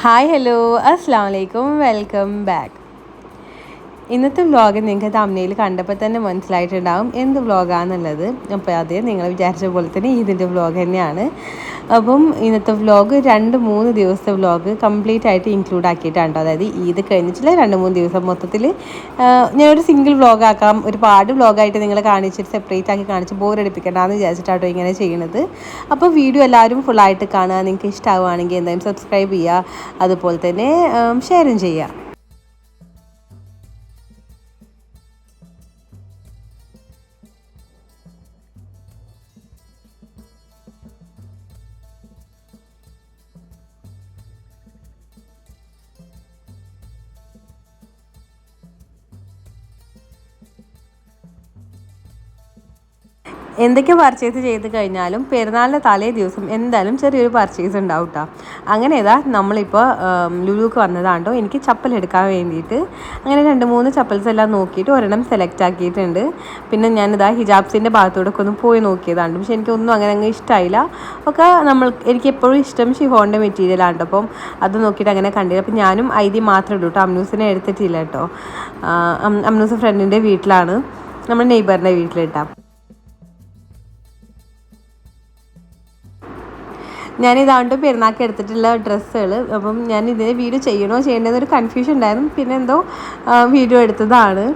Hi hello അസ്സാം വലൈക്കും welcome back ഇന്നത്തെ വ്ളോഗ് നിങ്ങൾക്ക് തമ്മിൽ കണ്ടപ്പോൾ തന്നെ മനസ്സിലായിട്ടുണ്ടാവും എന്ത് വ്ളോഗാണെന്നുള്ളത് അപ്പോൾ അത് നിങ്ങൾ വിചാരിച്ച പോലെ തന്നെ ഇതിന്റെ വ്ളോഗ് തന്നെയാണ്. അപ്പം ഇന്നത്തെ വ്ലോഗ് രണ്ട് മൂന്ന് ദിവസത്തെ വ്ലോഗ് കംപ്ലീറ്റ് ആയിട്ട് ഇൻക്ലൂഡ് ആക്കിയിട്ടാണ് അതായത് ഈദ് കഴിഞ്ഞിട്ടില്ല രണ്ട് മൂന്ന് ദിവസം മൊത്തത്തിൽ ഞാനൊരു സിംഗിൾ വ്ലോഗ് ആക്കാം. ഒരുപാട് വ്ലോഗായിട്ട് നിങ്ങളെ കാണിച്ചിട്ട് സെപ്പറേറ്റ് ആക്കി കാണിച്ച് ബോർ അടിപ്പിക്കണ്ടെന്ന് വിചാരിച്ചിട്ടാട്ടോ ഇങ്ങനെ ചെയ്യണത്. അപ്പോൾ വീഡിയോ എല്ലാവരും ഫുള്ളായിട്ട് കാണുക. നിങ്ങൾക്ക് ഇഷ്ടമാവുകയാണെങ്കിൽ എന്തായാലും സബ്സ്ക്രൈബ് ചെയ്യുക. അതുപോലെ തന്നെ ഷെയറും ചെയ്യുക. എന്തൊക്കെ പർച്ചേസ് ചെയ്ത് കഴിഞ്ഞാലും പെരുന്നാളിന്റെ തലേ ദിവസം എന്തായാലും ചെറിയൊരു പർച്ചേസ് ഉണ്ടാവും കേട്ടോ അങ്ങനെ ഇതാ നമ്മളിപ്പോൾ ലുലുക്ക് വന്നതാണ്ടോ. എനിക്ക് ചപ്പൽ എടുക്കാൻ വേണ്ടിയിട്ട് അങ്ങനെ രണ്ട് മൂന്ന് ചപ്പൽസ് എല്ലാം നോക്കിയിട്ട് ഒരെണ്ണം സെലക്ട് ആക്കിയിട്ടുണ്ട്. പിന്നെ ഞാനിതാ ഹിജാബ്സിന്റെ ഭാഗത്തൂടെ ഒക്കെ ഒന്ന് പോയി നോക്കിയതാണ് പക്ഷെ എനിക്കൊന്നും അങ്ങനെ അങ്ങ് ഇഷ്ടമായില്ല ഒക്കെ നമ്മൾ എനിക്ക് എപ്പോഴും ഇഷ്ടം ഷിഫോണിന്റെ മെറ്റീരിയലാണ് അപ്പം അത് നോക്കിയിട്ട് അങ്ങനെ കണ്ടില്ല. അപ്പം ഞാനും ഐതി മാത്രമേ ഉള്ളൂ കേട്ടോ അമ്നൂസിനെ എടുത്തിട്ടില്ല കേട്ടോ അമ്നൂസ് ഫ്രണ്ടിന്റെ വീട്ടിലാണ്. നമ്മുടെ നെയ്ബറിന്റെ വീട്ടിലിട്ടാം. ഞാൻ ഇതാണ്ട് പെരുന്നാൾക്ക് എടുത്തിട്ടുള്ള ഡ്രസ്സുകൾ. അപ്പം ഞാൻ ഇതിനെ വീഡിയോ ചെയ്യണോ ചെയ്യേണ്ടതെന്നൊരു കൺഫ്യൂഷൻ ഉണ്ടായിരുന്നു. പിന്നെ എന്തോ വീഡിയോ എടുത്തതാണ്.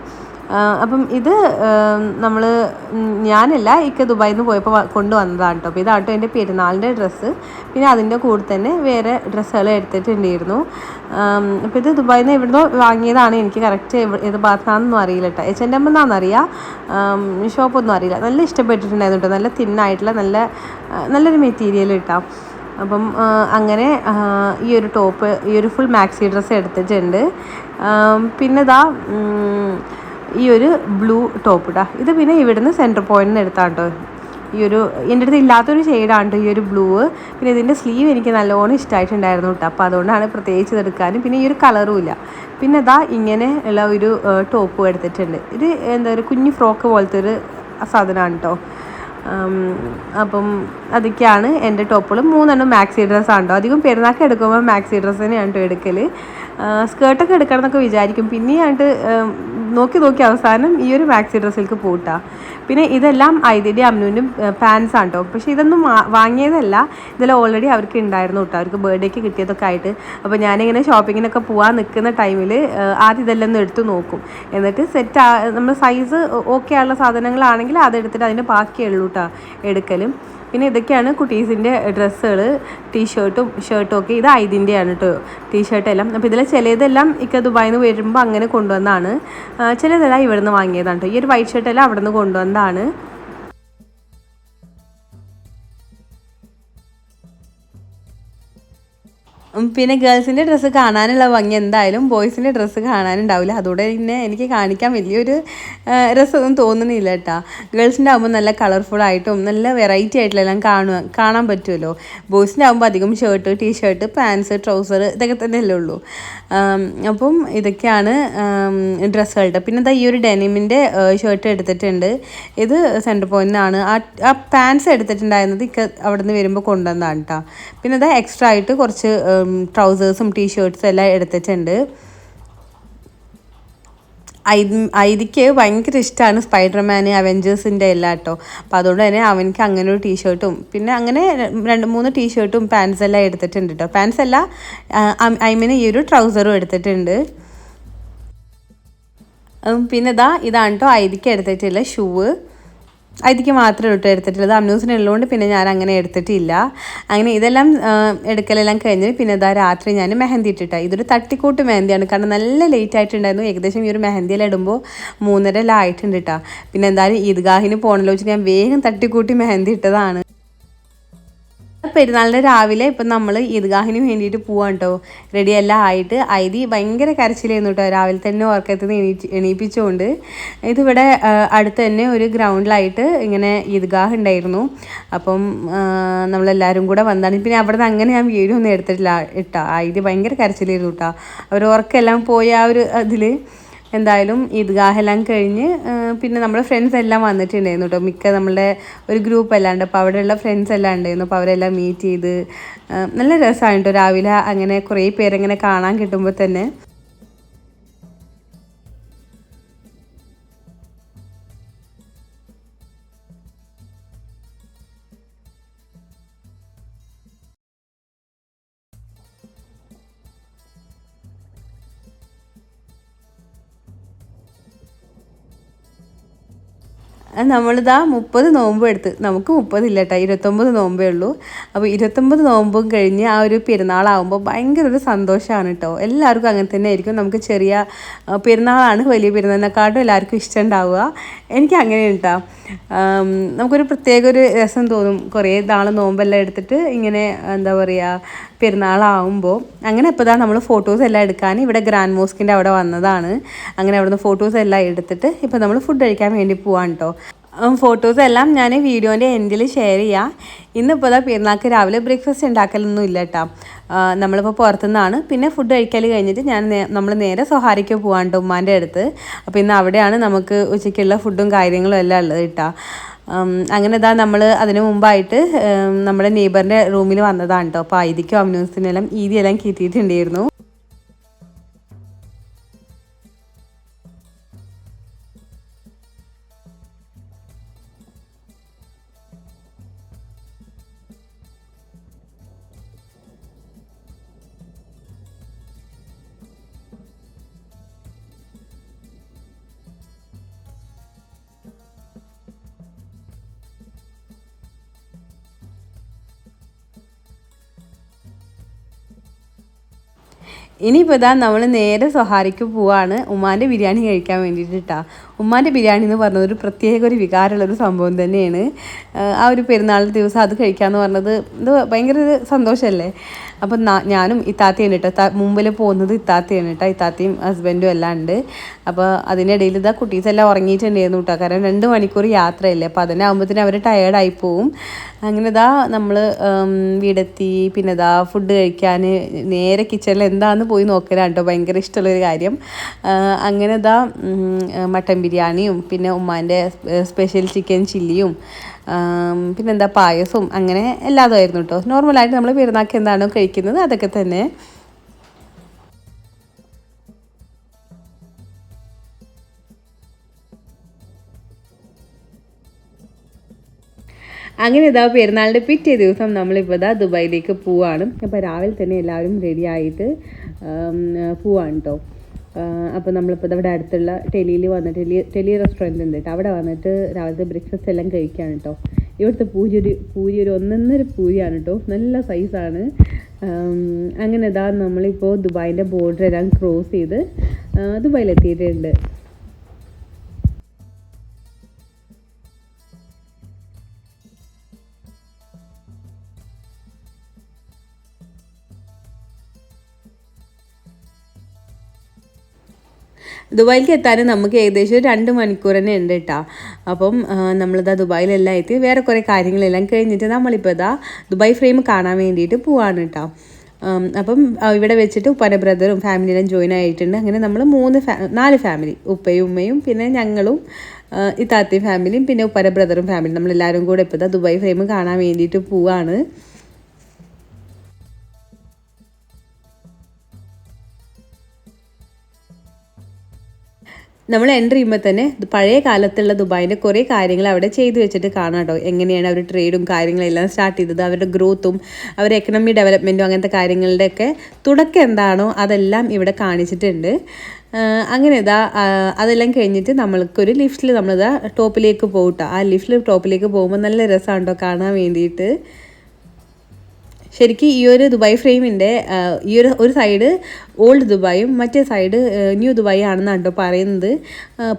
അപ്പം ഇത് നമ്മൾ ഞാനല്ല ഇക്ക ദുബായിൽ നിന്ന് പോയപ്പോൾ കൊണ്ടുവന്നതാണ് കേട്ടോ അപ്പോൾ ഇതാട്ടോ എന്റെ പെരുന്നാളിന്റെ ഡ്രസ്സ്. പിന്നെ അതിന്റെ കൂടെ തന്നെ വേറെ ഡ്രസ്സുകൾ എടുത്തിട്ടുണ്ടായിരുന്നു. അപ്പോൾ ഇത് ദുബായിൽ നിന്ന് എവിടുന്നോ വാങ്ങിയതാണ്. എനിക്ക് കറക്റ്റ് ഏത് ഭാഗത്താണെന്നൊന്നും അറിയില്ല കേട്ടോ എച്ച് എന്റെ എം എന്നാണെന്നറിയാം ഷോപ്പൊന്നും അറിയില്ല. നല്ല ഇഷ്ടപ്പെട്ടിട്ടുണ്ടായിരുന്നു കേട്ടോ നല്ല തിന്നായിട്ടുള്ള നല്ല നല്ലൊരു മെറ്റീരിയൽ കിട്ടാം അപ്പം അങ്ങനെ ഈ ഒരു ടോപ്പ് ഈ ഒരു ഫുൾ മാക്സി ഡ്രസ്സ് എടുത്തിട്ടുണ്ട്. പിന്നെ ഇതാ ഈ ഒരു ബ്ലൂ ടോപ്പ് ഇടാ ഇത് പിന്നെ ഇവിടുന്ന് സെന്റർ പോയിന്റിൽ നിന്ന് എടുത്താൽ കേട്ടോ ഈ ഒരു എന്റെ അടുത്ത് ഇല്ലാത്തൊരു ഷെയ്ഡാണ് ഈ ഒരു ബ്ലൂ. പിന്നെ ഇതിന്റെ സ്ലീവ് എനിക്ക് നല്ലോണം ഇഷ്ടമായിട്ടുണ്ടായിരുന്നു കേട്ടോ അപ്പോൾ അതുകൊണ്ടാണ് പ്രത്യേകിച്ച് ഇതെടുക്കാനും പിന്നെ ഈ ഒരു കളറും ഇല്ല. പിന്നെ ഇതാ ഇങ്ങനെ ഉള്ള ഒരു ടോപ്പും എടുത്തിട്ടുണ്ട്. ഇത് എന്താ ഒരു കുഞ്ഞു ഫ്രോക്ക് പോലത്തെ ഒരു സാധനമാണ് കേട്ടോ അപ്പം അതൊക്കെയാണ് എന്റെ ടോപ്പുകൾ. മൂന്നെണ്ണം മാക്സി ഡ്രസ്സാണ് കേട്ടോ അധികം പെരുന്നാൾക്ക് എടുക്കുമ്പോൾ മാക്സി ഡ്രസ്സ് തന്നെയാണ് കേട്ടോ എടുക്കൽ സ്കേർട്ടൊക്കെ എടുക്കണം എന്നൊക്കെ വിചാരിക്കും. പിന്നെയായിട്ട് നോക്കി നോക്കി അവസാനം ഈ ഒരു മാക്സി ഡ്രസ്സിലേക്ക് പോട്ടാ. പിന്നെ ഇതെല്ലാം ഐതിന്റെ അമ്മുവിന്റെ പാൻസ് ആണ് കേട്ടോ പക്ഷേ ഇതൊന്നും വാങ്ങിയതല്ല. ഇതെല്ലാം ഓൾറെഡി അവർക്ക് ഉണ്ടായിരുന്നു കേട്ടോ അവർക്ക് ബർത്ത്ഡേക്ക് കിട്ടിയതൊക്കെ ആയിട്ട്. അപ്പോൾ ഞാനിങ്ങനെ ഷോപ്പിങ്ങിനൊക്കെ പോകാൻ നിൽക്കുന്ന ടൈമിൽ ആദ്യം ഇതെല്ലാം ഒന്ന് എടുത്ത് നോക്കും. എന്നിട്ട് സെറ്റ് നമ്മൾ സൈസ് ഓക്കെ ആയുള്ള സാധനങ്ങളാണെങ്കിൽ അതെടുത്തിട്ട് അതിന്റെ ബാക്കിയുള്ളൂ കേട്ടോ എടുക്കലും. പിന്നെ ഇതൊക്കെയാണ് കുട്ടീസിന്റെ ഡ്രസ്സുകൾ ടീഷർട്ടും ഷർട്ടും ഷർട്ടും ഒക്കെ. ഇത് ഐതിന്റെയാണ് കേട്ടോ ടീഷർട്ടെല്ലാം അപ്പോൾ ഇതിൽ ചിലതെല്ലാം ഇക്ക ദുബായിൽ നിന്ന് വരുമ്പോൾ അങ്ങനെ കൊണ്ടുവന്നതാണ് ചിലതെല്ലാം ഇവിടെ നിന്ന് വാങ്ങിയതാണ് കേട്ടോ ഈ ഒരു വൈറ്റ് ഷർട്ടെല്ലാം അവിടെ നിന്ന് കൊണ്ടുവന്നതാണ്. പിന്നെ ഗേൾസിന്റെ ഡ്രസ്സ് കാണാനുള്ള ഭംഗി എന്തായാലും ബോയ്സിന്റെ ഡ്രസ്സ് കാണാനുണ്ടാവില്ല. അതുകൊണ്ട് തന്നെ എനിക്ക് കാണിക്കാൻ വലിയൊരു രസമൊന്നും തോന്നുന്നില്ല കേട്ടോ ഗേൾസിന്റെ ആകുമ്പോൾ നല്ല കളർഫുൾ ആയിട്ടും നല്ല വെറൈറ്റി ആയിട്ടുള്ളതെല്ലാം കാണുക കാണാൻ പറ്റുമല്ലോ ബോയ്സിന്റെ ആകുമ്പോൾ അധികം shirt T shirt pants trouser ഇതൊക്കെ തന്നെയല്ലേ ഉള്ളൂ. അപ്പം ഇതൊക്കെയാണ് ഡ്രസ്സുകളുടെ. പിന്നെ എന്താ ഈ ഒരു ഡെനിമിന്റെ ഷർട്ട് എടുത്തിട്ടുണ്ട്. ഇത് സെന്റർ പോയിന്റ് ആ പാൻസ് എടുത്തിട്ടുണ്ടായിരുന്നത് ഇക്ക അവിടെ നിന്ന് വരുമ്പോൾ കൊണ്ടുവന്നതാണ് കേട്ടോ പിന്നെ ഇതാ എക്സ്ട്രാ ആയിട്ട് കുറച്ച് ട്രൗസേഴ്സും ടീഷർട്ട്സും എല്ലാം എടുത്തിട്ടുണ്ട്. ഐതിക്ക് ഭയങ്കര ഇഷ്ടമാണ് സ്പൈഡർമാൻ അവഞ്ചേഴ്സിന്റെ എല്ലാം കേട്ടോ അപ്പം അതുകൊണ്ട് തന്നെ അവനക്ക് അങ്ങനെ ഒരു ടീഷർട്ടും പിന്നെ അങ്ങനെ രണ്ട് മൂന്ന് ടീഷർട്ടും പാൻസ് എല്ലാം എടുത്തിട്ടുണ്ട് കേട്ടോ പാൻസ് അല്ല ഐ മീൻ ഈ ഒരു ട്രൗസറും എടുത്തിട്ടുണ്ട്. പിന്നെ ഇതാ ഇതാണ് കേട്ടോ ഐതിക്ക് എടുത്തിട്ടുള്ള ഷൂവ്. അതിക്ക് മാത്രമേ ഇട്ട് എടുത്തിട്ടുള്ളത് അമ്നൂസിനുള്ളതുകൊണ്ട് പിന്നെ ഞാൻ അങ്ങനെ എടുത്തിട്ടില്ല. അങ്ങനെ ഇതെല്ലാം എടുക്കലെല്ലാം കഴിഞ്ഞ് പിന്നെ ഇതാ രാത്രി ഞാൻ മെഹന്തി ഇട്ടിട്ട. ഇതൊരു തട്ടിക്കൂട്ട് മെഹന്തിയാണ്. കാരണം നല്ല ലേറ്റ് ആയിട്ടുണ്ടായിരുന്നു. ഏകദേശം ഈ ഒരു മെഹന്തിയെല്ലാം ഇടുമ്പോൾ മൂന്നര ആയിട്ടുണ്ട് കേട്ടോ പിന്നെ എന്തായാലും ഈദ്ഗാഹിന് പോകണല്ലോ വെച്ചിട്ട് ഞാൻ വേഗം തട്ടിക്കൂട്ടി മെഹന്തി ഇട്ടതാണ്. പെരുന്നാളിന്റെ രാവിലെ ഇപ്പം നമ്മൾ ഈദ്ഗാഹിന് വേണ്ടിയിട്ട് പോവാൻ കേട്ടോ റെഡി എല്ലാം ആയിട്ട് ഐതി ഭയങ്കര കരച്ചിലായിരുന്നു കേട്ടോ രാവിലെ തന്നെ ഉറക്കത്തിൽ നിന്ന് എണീച്ച് എണീപ്പിച്ചുകൊണ്ട് ഇതിവിടെ അടുത്ത് തന്നെ ഒരു ഗ്രൗണ്ടിലായിട്ട് ഇങ്ങനെ ഈദ്ഗാഹ് ഉണ്ടായിരുന്നു അപ്പം നമ്മളെല്ലാവരും കൂടെ വന്നാണ്. പിന്നെ അവിടെ നിന്ന് അങ്ങനെ ഞാൻ വീഡിയോ ഒന്നും എടുത്തിട്ടില്ല ഇട്ടാ. ഐതി ഭയങ്കര കരച്ചിലായിരുന്നു കേട്ടോ അവർ ഉറക്കെല്ലാം പോയ ആ ഒരു അതിൽ എന്തായാലും ഈദ്ഗാഹെല്ലാം കഴിഞ്ഞ് പിന്നെ നമ്മുടെ ഫ്രണ്ട്സ് എല്ലാം വന്നിട്ടുണ്ടായിരുന്നു കേട്ടോ മിക്ക നമ്മളുടെ ഒരു ഗ്രൂപ്പ് എല്ലാം ഉണ്ട് അപ്പോൾ അവിടെയുള്ള ഫ്രണ്ട്സ് എല്ലാം ഉണ്ടായിരുന്നു. അപ്പോൾ അവരെല്ലാം മീറ്റ് ചെയ്ത് നല്ല രസമാണ് കേട്ടോ രാവിലെ അങ്ങനെ കുറേ പേരെങ്ങനെ കാണാൻ കിട്ടുമ്പോൾ തന്നെ. നമ്മളിതാ മുപ്പത് നോമ്പ് എടുത്ത്. നമുക്ക് മുപ്പതില്ല കേട്ടോ ഇരുപത്തൊമ്പത് നോമ്പേ ഉള്ളൂ. അപ്പോൾ ഇരുപത്തൊമ്പത് നോമ്പും കഴിഞ്ഞ് ആ ഒരു പെരുന്നാളാകുമ്പോൾ ഭയങ്കര ഒരു സന്തോഷമാണ് കേട്ടോ എല്ലാവർക്കും അങ്ങനെ തന്നെ ആയിരിക്കും. നമുക്ക് ചെറിയ പെരുന്നാളാണ് വലിയ പെരുന്നാളിനെക്കാട്ടും എല്ലാവർക്കും ഇഷ്ടം ഉണ്ടാവുക എനിക്ക് അങ്ങനെ കേട്ടോ നമുക്കൊരു പ്രത്യേക ഒരു രസം തോന്നും. കുറേ നാൾ നോമ്പെല്ലാം എടുത്തിട്ട് ഇങ്ങനെ എന്താ പറയുക പെരുന്നാളാവുമ്പോൾ അങ്ങനെ ഇപ്പോൾ ഇതാ നമ്മൾ ഫോട്ടോസ് എല്ലാം എടുക്കാൻ ഇവിടെ ഗ്രാൻഡ് മോസ്കിന്റെ അവിടെ വന്നതാണ്. അങ്ങനെ അവിടുന്ന് ഫോട്ടോസ് എല്ലാം എടുത്തിട്ട് ഇപ്പോൾ നമ്മൾ ഫുഡ് കഴിക്കാൻ വേണ്ടി പോവാണ് കേട്ടോ ഫോട്ടോസ് എല്ലാം ഞാൻ വീഡിയോന്റെ എൻഡിൽ ഷെയർ ചെയ്യാം. ഇന്നിപ്പോൾ ഇതാ പെരുന്നാൾക്ക് രാവിലെ ബ്രേക്ക്ഫാസ്റ്റ് ഉണ്ടാക്കലൊന്നും ഇല്ല കേട്ടോ നമ്മളിപ്പോൾ പുറത്തുനിന്നാണ് പിന്നെ ഫുഡ് കഴിക്കൽ കഴിഞ്ഞിട്ട് ഞാൻ നമ്മൾ നേരെ സൊഹാരിക്ക് പോകാൻ കേട്ടോ ഉമ്മാന്റെ അടുത്ത്. അപ്പോൾ ഇന്ന് അവിടെയാണ് നമുക്ക് ഉച്ചയ്ക്കുള്ള ഫുഡും കാര്യങ്ങളും എല്ലാം ഉള്ളത് കേട്ടോ അങ്ങനെ ഇതാ നമ്മൾ അതിന് മുമ്പായിട്ട് നമ്മുടെ നെയ്ബറിന്റെ റൂമിൽ വന്നതാണ് കേട്ടോ അപ്പോൾ ഐതിക്കും അമ്നൂസിനെല്ലാം ഈദിയെല്ലാം കിട്ടിയിട്ടുണ്ടായിരുന്നു. ഇനിയിപ്പോൾ ഇതാ നമ്മൾ നേരെ സൊഹാരിക്ക് പോവാണ്. ഉമ്മാന്റെ ബിരിയാണി കഴിക്കാൻ വേണ്ടിയിട്ട് കേട്ടോ ഉമ്മാന്റെ ബിരിയാണി എന്ന് പറഞ്ഞത് ഒരു പ്രത്യേക ഒരു വികാരമുള്ളൊരു സംഭവം തന്നെയാണ്. ആ ഒരു പെരുന്നാൾ ദിവസം അത് കഴിക്കാമെന്ന് പറഞ്ഞത് ഇത് ഭയങ്കര ഒരു സന്തോഷമല്ലേ അപ്പം ഞാനും ഇത്താത്തയാണ് കേട്ടോ മുമ്പിൽ പോകുന്നത് ഇത്താത്തയാണ് കേട്ടോ ഇത്താത്തയും ഹസ്ബൻഡും എല്ലാം ഉണ്ട്. അപ്പോൾ അതിനിടയിൽ ഇതാ കുട്ടീസ് എല്ലാം ഉറങ്ങിയിട്ടുണ്ടായിരുന്നു കേട്ടോ കാരണം രണ്ട് മണിക്കൂർ യാത്രയല്ലേ. അപ്പോൾ അതിനാകുമ്പോഴത്തേനും അവർ ടയേർഡായി പോവും. അങ്ങനെ ഇതാ നമ്മൾ വീടെത്തി. പിന്നെ ഇതാ ഫുഡ് കഴിക്കാൻ. നേരെ കിച്ചണിൽ എന്താന്ന് പോയി നോക്കലാണ് കേട്ടോ ഭയങ്കര ഇഷ്ടമുള്ളൊരു കാര്യം. അങ്ങനെ ഇതാ മട്ടൻ ബിരിയാണിയും പിന്നെ ഉമ്മാന്റെ സ്പെഷ്യൽ ചിക്കൻ ചില്ലിയും പിന്നെ എന്താ പായസവും അങ്ങനെ എല്ലാതുമായിരുന്നു കേട്ടോ നോർമലായിട്ട് നമ്മൾ പെരുന്നാൾക്ക് എന്താണോ കഴിക്കുന്നത് അതൊക്കെ തന്നെ. അങ്ങനെ ഇതാ പെരുന്നാളിന്റെ പിറ്റേ ദിവസം നമ്മളിപ്പോൾ ഇതാ ദുബായിലേക്ക് പോവാണ്. അപ്പോൾ രാവിലെ തന്നെ എല്ലാവരും റെഡി ആയിട്ട് പോവാണ് കേട്ടോ അപ്പോൾ നമ്മളിപ്പോൾ ഇവിടെ അടുത്തുള്ള ടെലിയിൽ വന്നിട്ട് ടെലി ടെലി റെസ്റ്റോറന്റ് ഉണ്ട് കേട്ടോ അവിടെ വന്നിട്ട് രാവിലത്തെ ബ്രേക്ക്ഫാസ്റ്റ് എല്ലാം കഴിക്കുകയാണ് കേട്ടോ ഇവിടുത്തെ പൂരി ഒരു പൂരി ഒരു ഒന്നൊന്നര പൂരിയാണ് കേട്ടോ നല്ല സൈസാണ് അങ്ങനെ ഇതാ നമ്മളിപ്പോൾ ദുബായിന്റെ ബോർഡർ എല്ലാം ക്രോസ് ചെയ്ത് ദുബായിലെത്തിയിട്ടുണ്ട്. ദുബായിലേക്ക് എത്താൻ നമുക്ക് ഏകദേശം ഒരു രണ്ട് മണിക്കൂർ തന്നെ ഉണ്ട് കേട്ടോ അപ്പം നമ്മളിതാ ദുബായിലെല്ലാം എത്തി. വേറെ കുറേ കാര്യങ്ങളെല്ലാം കഴിഞ്ഞിട്ട് നമ്മളിപ്പോൾ ഇതാ ദുബായ് ഫ്രെയിം കാണാൻ വേണ്ടിയിട്ട് പോവാണ് കേട്ടോ അപ്പം ഇവിടെ വെച്ചിട്ട് ഉപ്പാന്റെ ബ്രദറും ഫാമിലിയെല്ലാം ജോയിൻ ആയിട്ടുണ്ട്. അങ്ങനെ നമ്മൾ മൂന്ന് ഫാ നാല് ഫാമിലി ഉപ്പയും ഉമ്മയും പിന്നെ ഞങ്ങളും ഇത്താത്തയും ഫാമിലിയും പിന്നെ ഉപ്പാന്റെ ബ്രദറും ഫാമിലിയും നമ്മളെല്ലാവരും കൂടെ ഇപ്പോൾ ദുബായ് ഫ്രെയിം കാണാൻ വേണ്ടിയിട്ട് പോവാണ്. നമ്മൾ എന്റർ ചെയ്യുമ്പോൾ തന്നെ പഴയ കാലത്തുള്ള ദുബായിന്റെ കുറേ കാര്യങ്ങൾ അവിടെ ചെയ്തു വെച്ചിട്ട് കാണാം കേട്ടോ. എങ്ങനെയാണ് അവർ ട്രേഡും കാര്യങ്ങളെല്ലാം സ്റ്റാർട്ട് ചെയ്തത് അവരുടെ ഗ്രോത്തും അവരുടെ എക്കണോമി ഡെവലപ്മെന്റും അങ്ങനത്തെ കാര്യങ്ങളുടെയൊക്കെ തുടക്കം എന്താണോ അതെല്ലാം ഇവിടെ കാണിച്ചിട്ടുണ്ട്. അങ്ങനെ ഇതാ അതെല്ലാം കഴിഞ്ഞിട്ട് നമ്മൾക്കൊരു ലിഫ്റ്റിൽ നമ്മളിതാ ടോപ്പിലേക്ക് പോകട്ടോ ആ ലിഫ്റ്റിൽ ടോപ്പിലേക്ക് പോകുമ്പോൾ നല്ല രസമാണ് കേട്ടോ കാണാൻ വേണ്ടിയിട്ട്. ശരിക്കും ഈ ഒരു ദുബായ് ഫ്രെയിമിന്റെ ഈ ഒരു ഒരു സൈഡ് ഓൾഡ് ദുബായും മറ്റേ സൈഡ് ന്യൂ ദുബായി ആണെന്നാണ് കേട്ടോ പറയുന്നത്.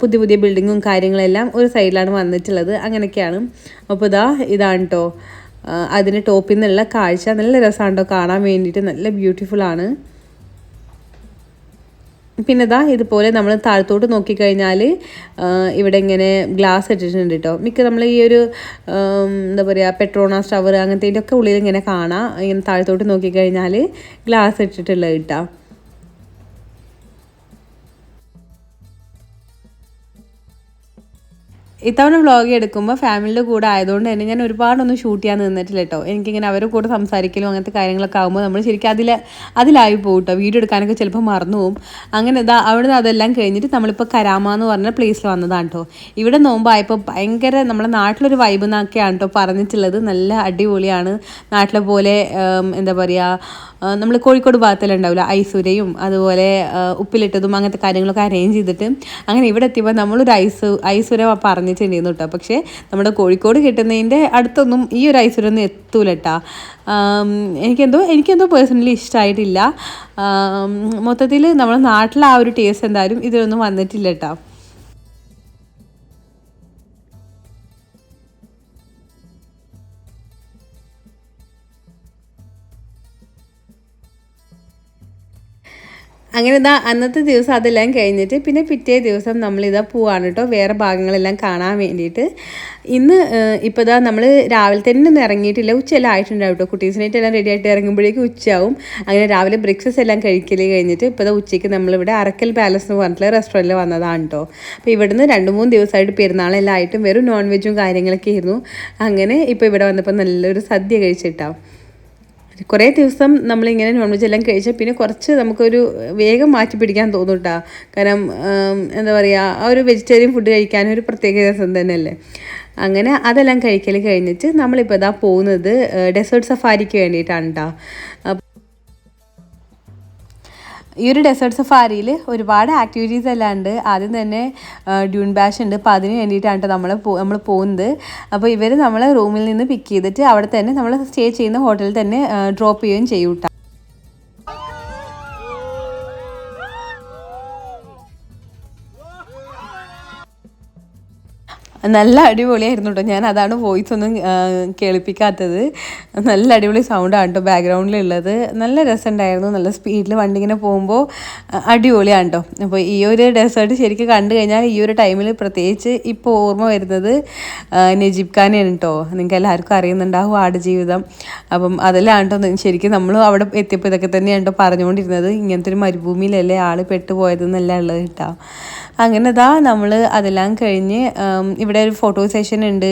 പുതിയ പുതിയ ബിൽഡിങ്ങും കാര്യങ്ങളെല്ലാം ഒരു സൈഡിലാണ് വന്നിട്ടുള്ളത്. അങ്ങനെയൊക്കെയാണ്. അപ്പോൾ ഇതാ ഇതാണ് കേട്ടോ. അതിന് ടോപ്പിൽ നിന്നുള്ള കാഴ്ച. നല്ല രസമാണ് കേട്ടോ കാണാൻ വേണ്ടിയിട്ട്. നല്ല ബ്യൂട്ടിഫുൾ ആണ്. പിന്നെ ഇതാ ഇതുപോലെ നമ്മൾ താഴത്തോട്ട് നോക്കിക്കഴിഞ്ഞാൽ ഇവിടെ ഇങ്ങനെ ഗ്ലാസ് ഇട്ടിട്ടുണ്ട് കേട്ടോ മിക്ക നമ്മൾ ഈ ഒരു എന്താ പറയുക പെട്രോണാസ് ടവർ അങ്ങനത്തെ ഒക്കെ ഉള്ളിൽ ഇങ്ങനെ കാണാം. ഇങ്ങനെ താഴത്തോട്ട് നോക്കിക്കഴിഞ്ഞാൽ ഗ്ലാസ് ഇട്ടിട്ടുള്ളത് കേട്ടോ ഇത്തവണ വ്ളോഗ് എടുക്കുമ്പോൾ ഫാമിലിയുടെ കൂടെ ആയതുകൊണ്ട് തന്നെ ഞാൻ ഒരുപാടൊന്നും ഷൂട്ട് ചെയ്യാൻ നിന്നിട്ടില്ല കേട്ടോ എനിക്കിങ്ങനെ അവരുടെ കൂടെ സംസാരിക്കലും അങ്ങനത്തെ കാര്യങ്ങളൊക്കെ ആകുമ്പോൾ നമ്മൾ ശരിക്കും അതിൽ അതിലായി പോകും കേട്ടോ വീഡിയോ എടുക്കാനൊക്കെ ചിലപ്പോൾ മറന്നു പോകും അങ്ങനെ ഇതാ അവിടുന്ന് അതെല്ലാം കഴിഞ്ഞിട്ട് നമ്മളിപ്പോൾ കരാമ എന്ന് പറഞ്ഞ പ്ലേസിൽ വന്നതാണ് കേട്ടോ ഇവിടെ നോമ്പായപ്പോൾ ഭയങ്കര നമ്മുടെ നാട്ടിലൊരു വൈബ് എന്നൊക്കെയാണ് കേട്ടോ പറഞ്ഞിട്ടുള്ളത്. നല്ല അടിപൊളിയാണ്. നാട്ടിലെ പോലെ എന്താ പറയുക നമ്മൾ കോഴിക്കോട് ഭാഗത്തെല്ലാം ഉണ്ടാവില്ല ഐസുരയും അതുപോലെ ഉപ്പിലിട്ടതും അങ്ങനത്തെ കാര്യങ്ങളൊക്കെ അറേഞ്ച് ചെയ്തിട്ട് അങ്ങനെ ഇവിടെ എത്തിയപ്പോൾ നമ്മളൊരു ഐസ് ഐസുര പറഞ്ഞിട്ടുണ്ടായിരുന്നു കേട്ടോ പക്ഷേ നമ്മുടെ കോഴിക്കോട് കിട്ടുന്നതിന്റെ അടുത്തൊന്നും ഈ ഒരു ഐസുര ഒന്നും എത്തൂല എനിക്കെന്തോ എനിക്കെന്തോ പേഴ്സണലി ഇഷ്ടമായിട്ടില്ല മൊത്തത്തിൽ നമ്മുടെ നാട്ടിലെ ആ ഒരു ടേസ്റ്റ് എന്തായാലും ഇതിലൊന്നും വന്നിട്ടില്ല കേട്ടോ അങ്ങനെ ഇതാ അന്നത്തെ ദിവസം അതെല്ലാം കഴിഞ്ഞിട്ട് പിന്നെ പിറ്റേ ദിവസം നമ്മളിതാ പോവാണ് കേട്ടോ വേറെ ഭാഗങ്ങളെല്ലാം കാണാൻ വേണ്ടിയിട്ട്. ഇന്ന് ഇപ്പോൾ ഇതാ നമ്മൾ രാവിലെ തന്നെ ഒന്നും ഇറങ്ങിയിട്ടില്ല. ഉച്ചയെല്ലാം ആയിട്ടുണ്ടാവും കേട്ടോ കുട്ടീസിനായിട്ട് എല്ലാം റെഡി ആയിട്ട് ഇറങ്ങുമ്പോഴേക്കും ഉച്ചയാവും. അങ്ങനെ രാവിലെ ബ്രേക്ക്ഫാസ്റ്റ് എല്ലാം കഴിക്കൽ കഴിഞ്ഞിട്ട് ഇപ്പോൾ ഇതാ ഉച്ചയ്ക്ക് നമ്മളിവിടെ അറക്കൽ പാലസ് എന്ന് പറഞ്ഞിട്ടുള്ള റെസ്റ്റോറന്റിൽ വന്നതാണ് കേട്ടോ അപ്പോൾ ഇവിടുന്ന് രണ്ട് മൂന്ന് ദിവസമായിട്ട് പെരുന്നാളെല്ലാം ആയിട്ടും വെറും നോൺ വെജും കാര്യങ്ങളൊക്കെ ആയിരുന്നു. അങ്ങനെ ഇപ്പോൾ ഇവിടെ വന്നപ്പോൾ നല്ലൊരു സദ്യ കഴിച്ചിട്ടാവും കുറേ ദിവസം നമ്മളിങ്ങനെ നോൺ വെജ് എല്ലാം കഴിച്ചാൽ പിന്നെ കുറച്ച് നമുക്കൊരു വേഗം മാറ്റി പിടിക്കാൻ തോന്നും കേട്ടോ കാരണം എന്താ പറയുക ആ ഒരു വെജിറ്റേറിയൻ ഫുഡ് കഴിക്കാൻ ഒരു പ്രത്യേക രസം തന്നെയല്ലേ. അങ്ങനെ അതെല്ലാം കഴിക്കൽ കഴിഞ്ഞിട്ട് നമ്മളിപ്പോൾ ഇതാ പോകുന്നത് ഡെസേർട്ട് സഫാരിക്ക് വേണ്ടിയിട്ടാണ് കേട്ടോ ഈ ഒരു ഡെസേർട്ട് സഫാരിയിൽ ഒരുപാട് ആക്ടിവിറ്റീസ് എല്ലാം ഉണ്ട് ആദ്യം തന്നെ ഡ്യൂൺ ബാഷ് ഉണ്ട്. അപ്പോൾ അതിന് വേണ്ടിയിട്ടാണ് നമ്മൾ നമ്മൾ പോകുന്നത്. അപ്പോൾ ഇവർ നമ്മളെ റൂമിൽ നിന്ന് പിക്ക് ചെയ്തിട്ട് അവിടെ തന്നെ നമ്മൾ സ്റ്റേ ചെയ്യുന്ന ഹോട്ടലിൽ തന്നെ ഡ്രോപ്പ് ചെയ്യുകയും ചെയ്യും നല്ല അടിപൊളിയായിരുന്നു കേട്ടോ ഞാൻ അതാണ് വോയിസ് ഒന്നും കേൾപ്പിക്കാത്തത് നല്ല അടിപൊളി സൗണ്ടാണ് കേട്ടോ ബാക്ക്ഗ്രൗണ്ടിലുള്ളത് നല്ല രസമുണ്ടായിരുന്നു. നല്ല സ്പീഡിൽ വണ്ടി ഇങ്ങനെ പോകുമ്പോൾ അടിപൊളിയാണ് കേട്ടോ അപ്പോൾ ഈ ഒരു ഡെസേർട്ട് ശരിക്കും കണ്ടു കഴിഞ്ഞാൽ ഈ ഒരു ടൈമിൽ പ്രത്യേകിച്ച് ഇപ്പോൾ ഓർമ്മ വരുന്നത് നജീബ് ഖാനെയാണ് കേട്ടോ നിങ്ങൾക്ക് എല്ലാവർക്കും അറിയുന്നുണ്ടാവും ആടുജീവിതം അപ്പം അതെല്ലാം കേട്ടോ ശരിക്കും നമ്മൾ അവിടെ എത്തിയപ്പോൾ ഇതൊക്കെ തന്നെയാണ് കേട്ടോ പറഞ്ഞുകൊണ്ടിരുന്നത്. ഇങ്ങനത്തെ ഒരു മരുഭൂമിയിലല്ലേ ആൾ പെട്ടുപോയതെന്നല്ല ഉള്ളത് കേട്ടോ അങ്ങനെ ഇതാ നമ്മൾ അതെല്ലാം കഴിഞ്ഞ് ഇവിടെ ഒരു ഫോട്ടോ സെഷൻ ഉണ്ട്.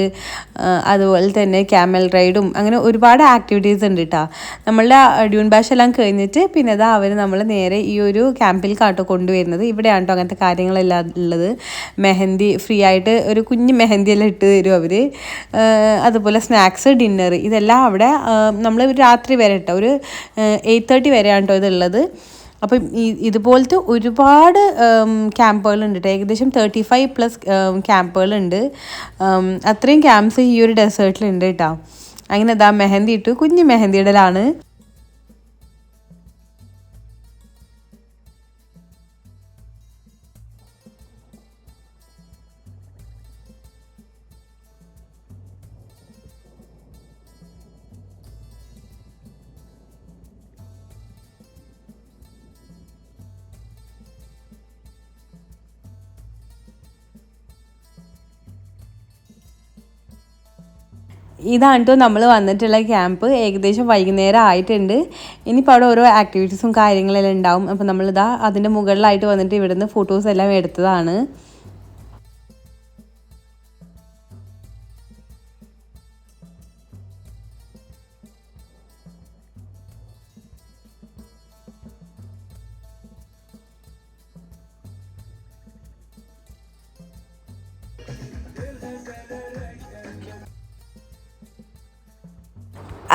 അതുപോലെ തന്നെ ക്യാമൽ റൈഡും അങ്ങനെ ഒരുപാട് ആക്ടിവിറ്റീസ് ഉണ്ട് കേട്ടോ നമ്മളുടെ ഡ്യൂൺ ബാഷ് എല്ലാം കഴിഞ്ഞിട്ട് പിന്നെ ഇതാ അവർ നമ്മൾ നേരെ ഈ ഒരു ക്യാമ്പിൽ കാട്ടോ കൊണ്ടുവരുന്നത്. ഇവിടെയാണ് കേട്ടോ അങ്ങനത്തെ കാര്യങ്ങളെല്ലാം ഉള്ളത്. മെഹന്തി ഫ്രീ ആയിട്ട് ഒരു കുഞ്ഞ് മെഹന്തി എല്ലാം ഇട്ട് തരും അവർ അതുപോലെ സ്നാക്സ് ഡിന്നർ ഇതെല്ലാം അവിടെ നമ്മൾ രാത്രി വരെ കേട്ടോ ഒരു എയ്റ്റ് തേർട്ടി വരെയാണ് കേട്ടോ ഇതുള്ളത്. അപ്പം ഈ ഇതുപോലത്തെ ഒരുപാട് ക്യാമ്പുകളുണ്ട് ഏകദേശം തേർട്ടി ഫൈവ് പ്ലസ് ക്യാമ്പുകളുണ്ട്. അത്രയും ക്യാമ്പ്സ് ഈ ഒരു ഡെസേർട്ടിലുണ്ട് കേട്ടോ അങ്ങനെ ഇതാ മെഹന്തി ഇട്ടു. കുഞ്ഞ് മെഹന്തി ഇടലാണ് ഇതാണ് കേട്ടോ നമ്മൾ വന്നിട്ടുള്ള ക്യാമ്പ്. ഏകദേശം വൈകുന്നേരം ആയിട്ടുണ്ട്. ഇനിയിപ്പോൾ അവിടെ ഓരോ ആക്ടിവിറ്റീസും കാര്യങ്ങളെല്ലാം ഉണ്ടാവും. അപ്പോൾ നമ്മളിതാ അതിന്റെ മുകളിലായിട്ട് വന്നിട്ട് ഇവിടുന്ന് ഫോട്ടോസ് എല്ലാം എടുത്തതാണ്.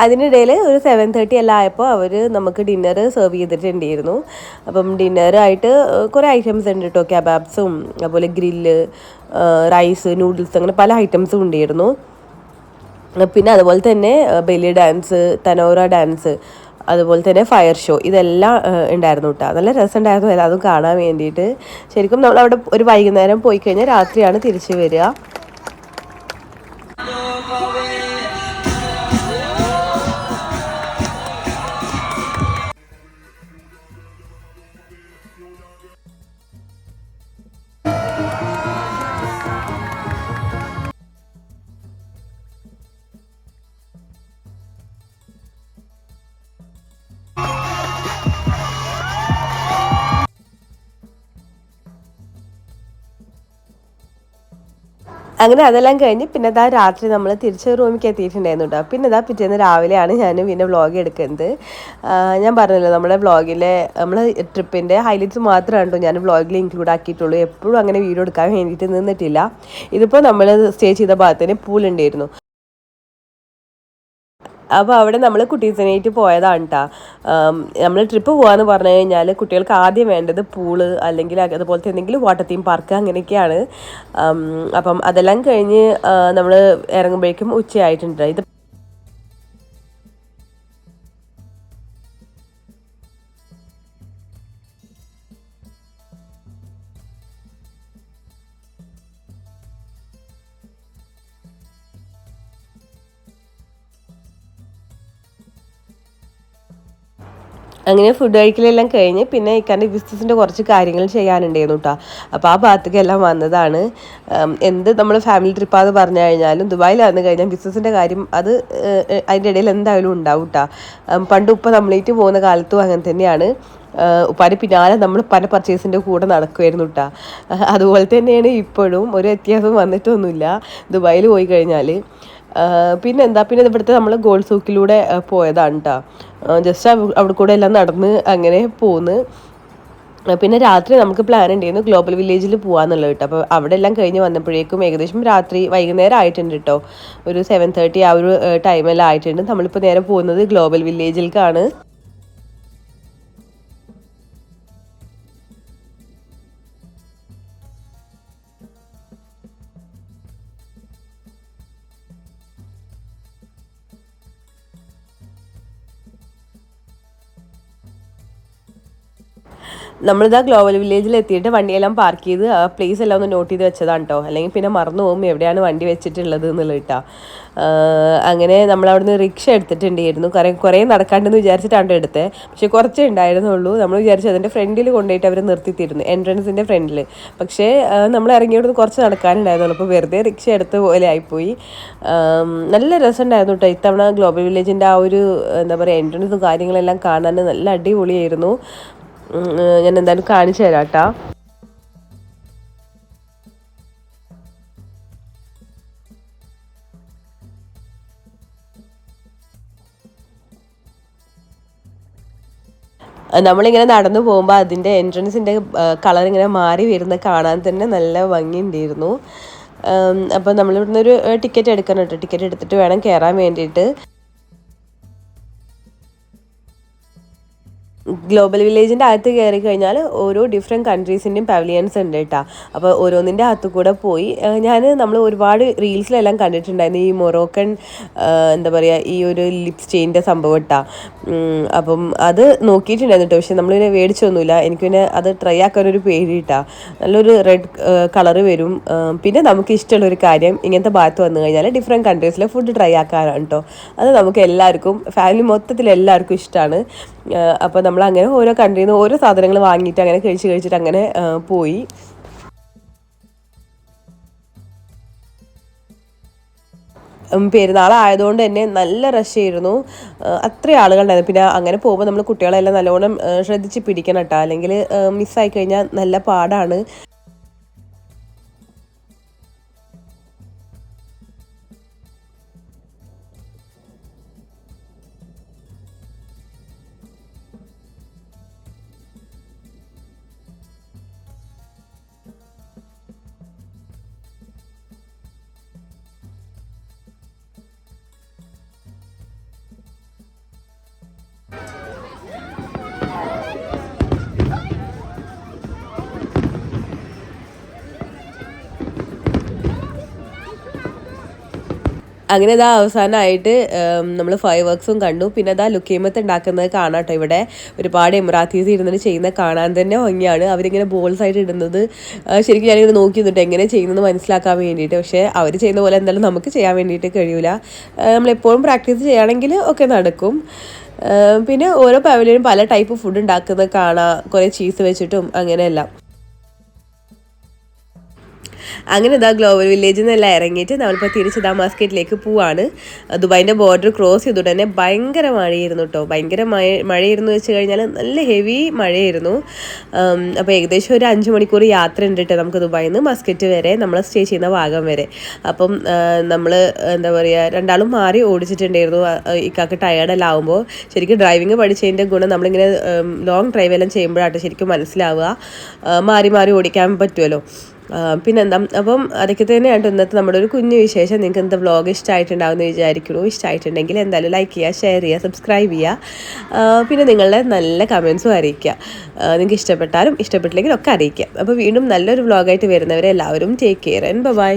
അതിനിടയിൽ ഒരു സെവൻ തേർട്ടി എല്ലാം ആയപ്പോൾ അവർ നമുക്ക് ഡിന്നർ സെർവ് ചെയ്തിട്ടുണ്ടായിരുന്നു അപ്പം ഡിന്നറായിട്ട് കുറേ ഐറ്റംസ് ഉണ്ട് കേട്ടോ കബാബ്സും അതുപോലെ ഗ്രില്ല് റൈസ് നൂഡിൽസ് അങ്ങനെ പല ഐറ്റംസും ഉണ്ടായിരുന്നു. പിന്നെ അതുപോലെ തന്നെ ബെല്ലി ഡാൻസ് തനോറ ഡാൻസ് അതുപോലെ തന്നെ ഫയർ ഷോ ഇതെല്ലാം ഉണ്ടായിരുന്നു കേട്ടോ നല്ല രസമുണ്ടായിരുന്നു എല്ലാതും കാണാൻ വേണ്ടിയിട്ട്. ശരിക്കും നമ്മൾ അവിടെ ഒരു വൈകുന്നേരം പോയി കഴിഞ്ഞാൽ രാത്രിയാണ് തിരിച്ചു വരിക. അങ്ങനെ അതെല്ലാം കഴിഞ്ഞ് പിന്നെ ഇതാ രാത്രി നമ്മൾ തിരിച്ച് റൂമിലേക്ക് എത്തിയിട്ടുണ്ടായിരുന്നു കേട്ടോ പിന്നെ ഇതാ പിറ്റേന്ന് രാവിലെയാണ് ഞാൻ പിന്നെ വ്ളോഗ് എടുക്കുന്നത്. ഞാൻ പറഞ്ഞല്ലോ നമ്മുടെ വ്ളോഗിലെ നമ്മൾ ട്രിപ്പിന്റെ ഹൈലൈറ്റ്സ് മാത്രമേ ഉണ്ടോ ഞാൻ വ്ളോഗിൽ ഇൻക്ലൂഡ് ആക്കിയിട്ടുള്ളൂ. എപ്പോഴും അങ്ങനെ വീഡിയോ എടുക്കാൻ വേണ്ടിയിട്ട് നിന്നിട്ടില്ല. ഇതിപ്പോൾ നമ്മൾ സ്റ്റേ ചെയ്ത ഭാഗത്തിന് പൂളുണ്ടായിരുന്നു അപ്പോൾ അവിടെ നമ്മൾ കുട്ടീസിനായിട്ട് പോയതാണ് കേട്ടോ നമ്മൾ ട്രിപ്പ് പോകാന്ന് പറഞ്ഞു കഴിഞ്ഞാൽ കുട്ടികൾക്ക് ആദ്യം വേണ്ടത് പൂൾ അല്ലെങ്കിൽ അതുപോലത്തെ എന്തെങ്കിലും വാട്ടർ തീം പാർക്ക് അങ്ങനെയൊക്കെയാണ്. അപ്പം അതെല്ലാം കഴിഞ്ഞ് നമ്മൾ ഇറങ്ങുമ്പോഴേക്കും ഉച്ചയായിട്ടുണ്ട്. ഇത് അങ്ങനെ ഫുഡ് കഴിക്കലെല്ലാം കഴിഞ്ഞ് പിന്നെ ഇക്കാന്റെ ബിസിനസ്സിന്റെ കുറച്ച് കാര്യങ്ങൾ ചെയ്യാനുണ്ടായിരുന്നു കേട്ടോ അപ്പോൾ ആ ഭാഗത്തേക്ക് എല്ലാം വന്നതാണ് എന്ത് നമ്മൾ ഫാമിലി ട്രിപ്പാന്ന് പറഞ്ഞു കഴിഞ്ഞാലും ദുബായിൽ വന്നു കഴിഞ്ഞാൽ ബിസിനസ്സിന്റെ കാര്യം അത് അതിന്റെ ഇടയിൽ എന്തായാലും ഉണ്ടാവും കേട്ടോ പണ്ട് ഉപ്പ നമ്മളേറ്റ് പോകുന്ന കാലത്തും അങ്ങനെ തന്നെയാണ്. ഉപ്പാന്റെ പിന്നാലെ നമ്മൾ പല പർച്ചേസിന്റെ കൂടെ നടക്കുമായിരുന്നു കേട്ടോ അതുപോലെ തന്നെയാണ് ഇപ്പോഴും. ഒരു വ്യത്യാസം വന്നിട്ടൊന്നുമില്ല. ദുബായിൽ പോയി കഴിഞ്ഞാൽ പിന്നെ എന്താ പിന്നെ ഇവിടുത്തെ നമ്മൾ ഗോൾ സൂക്കിലൂടെ പോയതാണ് കേട്ടോ ജസ്റ്റ് അവിടെ കൂടെ എല്ലാം നടന്ന് അങ്ങനെ പോന്ന്. പിന്നെ രാത്രി നമുക്ക് പ്ലാൻ ഉണ്ടായിരുന്നു ഗ്ലോബൽ വില്ലേജിൽ പോകാന്നുള്ളത് കേട്ടോ അപ്പോൾ അവിടെ എല്ലാം കഴിഞ്ഞ് വന്നപ്പോഴേക്കും ഏകദേശം രാത്രി വൈകുന്നേരം ആയിട്ടുണ്ട് കേട്ടോ ഒരു സെവൻ തേർട്ടി ആ ഒരു ടൈമെല്ലാം ആയിട്ടുണ്ട്. നമ്മളിപ്പോൾ നേരെ പോകുന്നത് ഗ്ലോബൽ വില്ലേജിലേക്കാണ് നമ്മളിതാ ഗ്ലോബൽ വില്ലേജിൽ എത്തിയിട്ട് വണ്ടിയെല്ലാം പാർക്ക് ചെയ്ത് ആ പ്ലേസ് എല്ലാം ഒന്ന് നോട്ട് ചെയ്ത് വെച്ചതാണ് കേട്ടോ അല്ലെങ്കിൽ പിന്നെ മറന്നു പോകും എവിടെയാണ് വണ്ടി വെച്ചിട്ടുള്ളത് എന്നുള്ളത് കേട്ടോ അങ്ങനെ നമ്മൾ അവിടുന്ന് റിക്ഷ എടുത്തിട്ടുണ്ടായിരുന്നു. കുറേ കുറേ നടക്കാണ്ടെന്ന് വിചാരിച്ചിട്ടാണ് എടുത്തത് പക്ഷേ കുറച്ചേ ഉണ്ടായിരുന്നുള്ളൂ. നമ്മൾ വിചാരിച്ചു അതിന്റെ ഫ്രണ്ടിൽ കൊണ്ടുപോയിട്ട് അവർ നിർത്തിത്തിരുന്നു എൻട്രൻസിന്റെ ഫ്രണ്ടിൽ പക്ഷേ നമ്മൾ ഇറങ്ങിയോടുന്ന് കുറച്ച് നടക്കാനുണ്ടായിരുന്നുള്ളൂ അപ്പോൾ വെറുതെ റിക്ഷ എടുത്ത പോലെ ആയിപ്പോയി. നല്ല രസമുണ്ടായിരുന്നു കേട്ടോ ഇത്തവണ ഗ്ലോബൽ വില്ലേജിന്റെ ആ ഒരു എന്താ പറയുക എൻട്രൻസും കാര്യങ്ങളെല്ലാം കാണാൻ നല്ല അടിപൊളിയായിരുന്നു. ഞാൻ എന്തായാലും കാണിച്ചു തരാം കേട്ടോ നമ്മളിങ്ങനെ നടന്നു പോകുമ്പോൾ അതിന്റെ എൻട്രൻസിന്റെ കളർ ഇങ്ങനെ മാറി വരുന്ന കാണാൻ തന്നെ നല്ല ഭംഗിയുണ്ടായിരുന്നു. അപ്പോൾ നമ്മളിവിടുന്ന് ഒരു ടിക്കറ്റ് എടുക്കണം കേട്ടോ ടിക്കറ്റ് എടുത്തിട്ട് വേണം കയറാൻ വേണ്ടിയിട്ട്. ഗ്ലോബൽ വില്ലേജിന്റെ അകത്ത് കയറി കഴിഞ്ഞാൽ ഓരോ ഡിഫറെന്റ് കൺട്രീസിന്റെയും പവലിയൻസ് ഉണ്ട് കേട്ടോ അപ്പോൾ ഓരോന്നിന്റെ അകത്ത് കൂടെ പോയി. ഞാൻ നമ്മൾ ഒരുപാട് റീൽസിലെല്ലാം കണ്ടിട്ടുണ്ടായിരുന്നു. ഈ മൊറോക്കൻ എന്താ പറയുക ഈ ഒരു ലിപ് സ്റ്റെയിന്റെ സംഭവം ഇട്ടാ അപ്പം അത് നോക്കിയിട്ടുണ്ടായിരുന്നു കേട്ടോ പക്ഷെ നമ്മളിങ്ങനെ മേടിച്ചൊന്നുമില്ല. എനിക്ക് പിന്നെ അത് ട്രൈ ആക്കാനൊരു പേടി കിട്ടാ നല്ലൊരു റെഡ് കളറ് വരും. പിന്നെ നമുക്ക് ഇഷ്ടമുള്ള ഒരു കാര്യം ഇങ്ങനത്തെ ഭാഗത്ത് വന്നു കഴിഞ്ഞാൽ ഡിഫറെന്റ് കൺട്രീസിലെ ഫുഡ് ട്രൈ ആക്കാനാണ് കേട്ടോ അത് നമുക്ക് എല്ലാവർക്കും ഫാമിലി മൊത്തത്തിൽ എല്ലാവർക്കും ഇഷ്ടമാണ് അപ്പോൾ നമ്മൾ അങ്ങനെ ഓരോ കൺട്രിയിൽ നിന്ന് ഓരോ സാധനങ്ങൾ വാങ്ങിയിട്ട് അങ്ങനെ കഴിച്ച് കഴിച്ചിട്ട് അങ്ങനെ പോയി. പെരുന്നാളായതുകൊണ്ട് തന്നെ നല്ല റഷായിരുന്നു അത്രയും ആളുകളുണ്ടായിരുന്നു. പിന്നെ അങ്ങനെ പോകുമ്പോൾ നമ്മൾ കുട്ടികളെല്ലാം നല്ലോണം ശ്രദ്ധിച്ച് പിടിക്കണം കേട്ടോ അല്ലെങ്കിൽ മിസ്സായി കഴിഞ്ഞാൽ നല്ല പാടാണ്. അങ്ങനെ ഇതാ അവസാനമായിട്ട് നമ്മൾ ഫൈവ് വർക്ക്സും കണ്ടു. പിന്നെ അതാ ലുക്കേമത്ത് ഉണ്ടാക്കുന്നത് കാണാം കേട്ടോ ഇവിടെ. ഒരുപാട് എമറാത്തീസ് ഇരുന്നിട്ട് ചെയ്യുന്ന കാണാൻ തന്നെ ഭംഗിയാണ്. അവരിങ്ങനെ ബോൾസ് ആയിട്ട് ഇടുന്നത്. ശരിക്കും ഞാനിങ്ങനെ നോക്കി നിന്നിട്ട് എങ്ങനെ ചെയ്യുന്നത് മനസ്സിലാക്കാൻ വേണ്ടിയിട്ട്. പക്ഷേ അവർ ചെയ്യുന്ന പോലെ എന്തായാലും നമുക്ക് ചെയ്യാൻ വേണ്ടിയിട്ട് കഴിയൂല. നമ്മളെപ്പോഴും പ്രാക്ടീസ് ചെയ്യുകയാണെങ്കിൽ ഒക്കെ നടക്കും. പിന്നെ ഓരോ പവലിയനും പല ടൈപ്പ് ഫുഡ് ഉണ്ടാക്കുന്നത് കാണാം. കുറേ ചീസ് വെച്ചിട്ടും അങ്ങനെയെല്ലാം. അങ്ങനെ ഇതാ ഗ്ലോബൽ വില്ലേജിൽ നിന്നെല്ലാം ഇറങ്ങിയിട്ട് നമ്മളിപ്പോൾ തിരിച്ച് ഇതാ മാസ്കറ്റിലേക്ക് പോവാണ്. ദുബായിന്റെ ബോർഡർ ക്രോസ് ചെയ്തുകൊണ്ട് തന്നെ ഭയങ്കര മഴയായിരുന്നു കേട്ടോ. ഭയങ്കര മഴ മഴയായിരുന്നു വെച്ച് കഴിഞ്ഞാൽ നല്ല ഹെവി മഴയായിരുന്നു. അപ്പോൾ ഏകദേശം ഒരു അഞ്ച് മണിക്കൂർ യാത്ര ഉണ്ട് കേട്ടോ നമുക്ക് ദുബായിൽ നിന്ന് മസ്കറ്റ് വരെ നമ്മൾ സ്റ്റേ ചെയ്യുന്ന ഭാഗം വരെ. അപ്പം നമ്മൾ എന്താ പറയുക രണ്ടാളും മാറി ഓടിച്ചിട്ടുണ്ടായിരുന്നു. ഇക്കാക്ക് ടയേർഡെല്ലാം ആകുമ്പോൾ ശരിക്കും ഡ്രൈവിംഗ് പഠിച്ചതിന്റെ ഗുണം നമ്മളിങ്ങനെ ലോങ് ഡ്രൈവ് എല്ലാം ചെയ്യുമ്പോഴാട്ടോ ശരിക്കും മനസ്സിലാവുക. മാറി മാറി ഓടിക്കാൻ പറ്റുമല്ലോ പിന്നെന്താ? അപ്പം അതൊക്കെ തന്നെയാണ് ഇന്നത്തെ നമ്മുടെ ഒരു കുഞ്ഞു വിശേഷം. നിങ്ങൾക്ക് എന്താ വ്ളോഗ് ഇഷ്ടമായിട്ടുണ്ടാവും എന്ന് വിചാരിക്കുന്നു. ഇഷ്ടമായിട്ടുണ്ടെങ്കിൽ എന്തായാലും ലൈക്ക് ചെയ്യുക ഷെയർ ചെയ്യുക സബ്സ്ക്രൈബ് ചെയ്യുക. പിന്നെ നിങ്ങളുടെ നല്ല കമൻസും അറിയിക്കുക. നിങ്ങൾക്ക് ഇഷ്ടപ്പെട്ടാലും ഇഷ്ടപ്പെട്ടില്ലെങ്കിലും ഒക്കെ അറിയിക്കുക. അപ്പോൾ വീണ്ടും നല്ലൊരു വ്ളോഗായിട്ട് വരുന്നവരെ എല്ലാവരും ടേക്ക് കെയർ ആൻഡ് ബൈ